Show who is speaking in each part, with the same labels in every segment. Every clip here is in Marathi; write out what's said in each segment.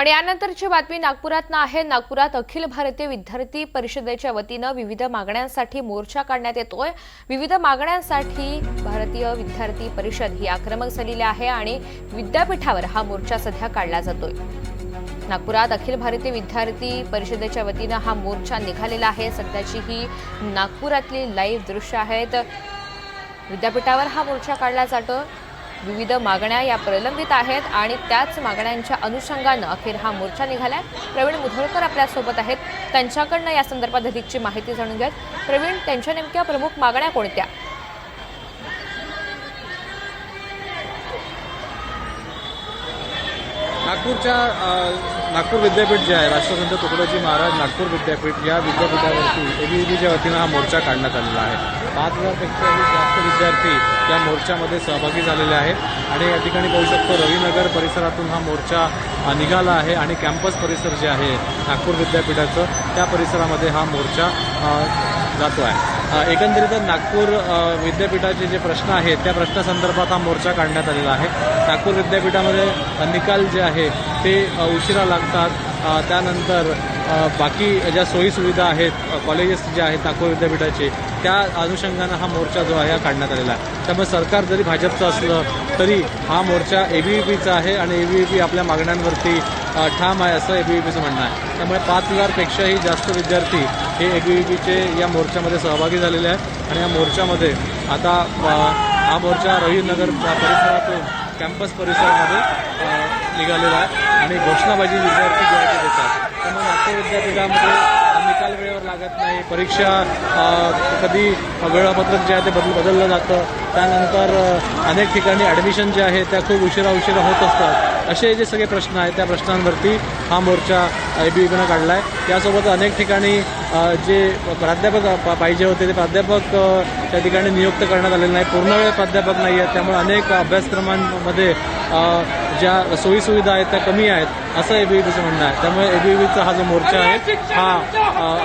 Speaker 1: आणि यानंतरची बातमी नागपुरात आहे. नागपुरात अखिल भारतीय विद्यार्थी परिषदेच्या वतीनं विविध मागण्यांसाठी मोर्चा काढण्यात येतोय. विविध मागण्यांसाठी भारतीय विद्यार्थी परिषद ही आक्रमक झालेली आहे आणि विद्यापीठावर हा मोर्चा सध्या काढला जातोय. नागपुरात अखिल भारतीय विद्यार्थी परिषदेच्या वतीनं हा मोर्चा निघालेला आहे. सध्याची ही नागपुरातली लाईव्ह दृश्य आहेत. विद्यापीठावर हा मोर्चा काढला जातो विविध मागण्या या प्रलंबित आहेत आणि त्याच मागण्यांच्या अनुषंगानं अखेर हा मोर्चा निघालाय. प्रवीण मुधोळकर आपल्यासोबत आहेत. त्यांच्याकडनं या संदर्भात अधिकची माहिती जाणून घ्यात प्रवीण त्यांच्या नेमक्या प्रमुख मागण्या कोणत्या?
Speaker 2: नागपूरच्या नागपूर विद्यापीठ जे आहे राष्ट्रसंत तुकडोजी महाराज नागपूर विद्यापीठ या विद्यापीठावरती एबीव्हीपीच्या वतीनं हा मोर्चा काढण्यात आलेला आहे. पाच हजारपेक्षाही जास्त विद्यार्थी या मोर्चामध्ये सहभागी झालेले आहेत. आणि या ठिकाणी पाहू शकतो रवीनगर परिसरातून हा मोर्चा निघाला आहे आणि कॅम्पस परिसर जे आहे नागपूर विद्यापीठाचं त्या परिसरामध्ये हा मोर्चा जातो आहे. एकंदरीत एकंदरीतच नागपूर विद्यापीठाचे जे प्रश्न आहेत त्या प्रश्नासंदर्भात हा मोर्चा काढण्यात आलेला आहे. नागपूर विद्यापीठामध्ये निकाल जे आहे ते उशिरा लागतात. त्यानंतर बाकी ज्या सोयीसुविधा आहेत कॉलेजेस जे आहेत नागपूर विद्यापीठाचे त्या अनुषंगानं हा मोर्चा जो आहे हा काढण्यात आलेला आहे. त्यामुळे सरकार जरी भाजपचं असलं तरी हा मोर्चा एबीव्हीपीचा आहे आणि एबीव्हीपी आपल्या मागण्यांवरती ठाम आहे असं एबीव्हीपीचं म्हणणं आहे. त्यामुळे पाच हजारपेक्षाही जास्त विद्यार्थी हे एबीव्हीपीचे या मोर्चामध्ये सहभागी झालेले आहेत. आणि या मोर्चामध्ये आता हा मोर्चा रवीनगर परिसरातून कॅम्पस परिसरामध्ये निघालेला आहे. आणि घोषणाबाजी विद्यार्थी जे आहे ते देतात त्यामुळे नागपूर विद्यापीठामध्ये निकाल वेळेवर लागत नाही. परीक्षा कधी वेळापत्रक जे आहे ते बदल बदललं जातं. त्यानंतर अनेक ठिकाणी ॲडमिशन जे आहे त्या खूप उशिरा उशिरा होत असतात. असे जे सगळे प्रश्न आहेत त्या प्रश्नांवरती हा मोर्चा आय एबीपीनं काढला आहे त्यासोबत अनेक ठिकाणी जे प्राध्यापक पाहिजे होते ते प्राध्यापक त्या ठिकाणी नियुक्त करण्यात आलेले नाही पूर्ण वेळ प्राध्यापक नाही आहेत. त्यामुळे अनेक अभ्यासक्रमांमध्ये ज्या सोयीसुविधा आहेत त्या कमी आहेत असं एबीव्हीपीचं म्हणणं आहे. त्यामुळे एबीव्हीचा हा जो मोर्चा आहे हा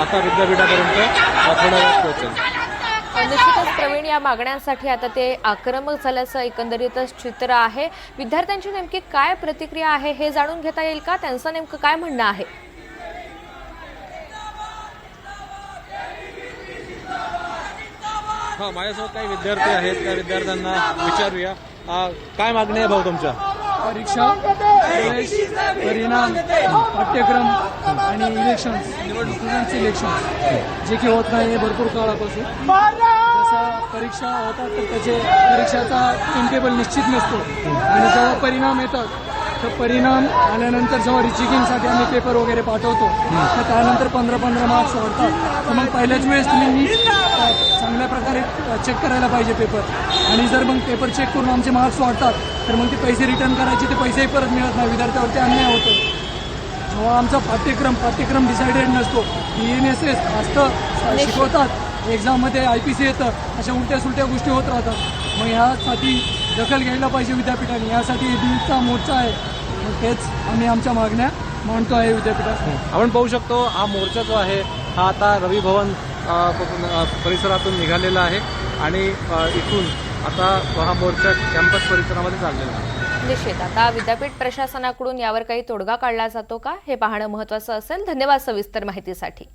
Speaker 2: आता विद्यापीठापर्यंत अ, थोड्या वेळात पोहोचेल.
Speaker 1: निश्चितच प्रवीण या मागण्यांसाठी आता ते आक्रमक झाल्याचं एकंदरीतच चित्र आहे. विद्यार्थ्यांची नेमकी काय प्रतिक्रिया आहे हे जाणून घेता येईल का? त्यांचं नेमकं काय म्हणणं आहे?
Speaker 2: हा माझ्यासोबत काही विद्यार्थी आहेत त्या विद्यार्थ्यांना विचारूया. काय मागणी आहे भाऊ तुमच्या?
Speaker 3: परीक्षा प्रवेश परिणाम पाठ्यक्रम आणि इलेक्शन स्टुडंट इलेक्शन जे की होत नाही हे भरपूर काळापासून. जसा परीक्षा होतात तर त्याचे परीक्षाचा टाइम टेबल निश्चित नसतो. आणि जेव्हा परिणाम येतात तर परिणाम आल्यानंतर जेव्हा रिचिकिंगसाठी आम्ही पेपर वगैरे पाठवतो तर त्यानंतर पंधरा पंधरा मार्क्स वाढतात. तर मग पहिल्याच वेळेस तुम्ही चेक करायला पाहिजे पेपर आणि जर मग पेपर चेक करून आमचे मार्क्स वाढतात तर मग ते पैसे रिटर्न करायचे ते पैसेही परत मिळत नाही. विद्यार्थ्यावरती अन्याय होतो. जेव्हा आमचा पाठ्यक्रम पाठ्यक्रम डिसाइडेड नसतो बी एन एस एस असतं शिकवतात एक्झाममध्ये आय पी सी येतं अशा उलट्या सुलट्या गोष्टी होत राहतात. मग ह्यासाठी दखल घ्यायला पाहिजे विद्यापीठाने. यासाठी दिनचा मोर्चा आहे. मग तेच आम्ही आमच्या मागण्या मांडतो आहे विद्यापीठात.
Speaker 2: आपण पाहू शकतो हा मोर्चा जो आहे हा आता रवी भवन परिसरातून निघालेला आहे. आणि इथून आता हा मोर्चा कॅम्पस परिसरामध्ये चाललेला आहे.
Speaker 1: निश्चित. आता विद्यापीठ प्रशासनाकडून यावर काही तोडगा काढला जातो का? हे पाहणं महत्वाचं असेल. धन्यवाद सविस्तर माहितीसाठी.